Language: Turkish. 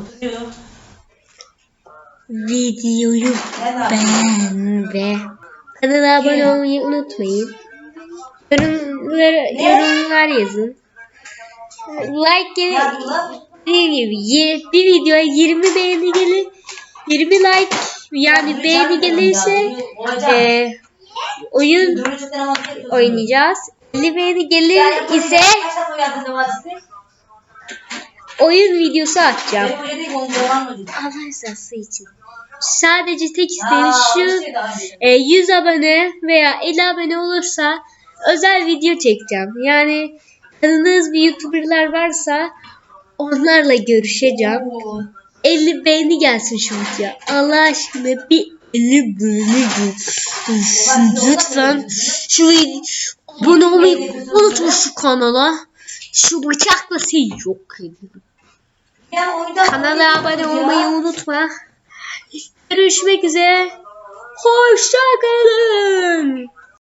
Oturuyor. Videoyu beğen ve kanala abone olmayı unutmayın. Yorumlar, yorumlar yazın. Like lan. Dediğim gibi bir videoya 20 beğeni gelir. 20 like yani beğeni gelirse e, oyun oynayacağız. 50 beğeni gelir ise oyun videosu atacağım. Allah rızası için. Sadece tek isteğim şu şey e, 100 abone veya 50 abone olursa özel video çekeceğim. Yani tanıdığınız bir youtuberlar varsa onlarla görüşeceğim. Oo. 50 beğeni gelsin şu videoya. Allah aşkına bir 50 beğeni gelsin. Lütfen şu abone olmayı unutma şu kanala. Şu bıçakla seni yok edin. Kanala abone olmayı unutma. Görüşmek üzere. Hoşça kalın.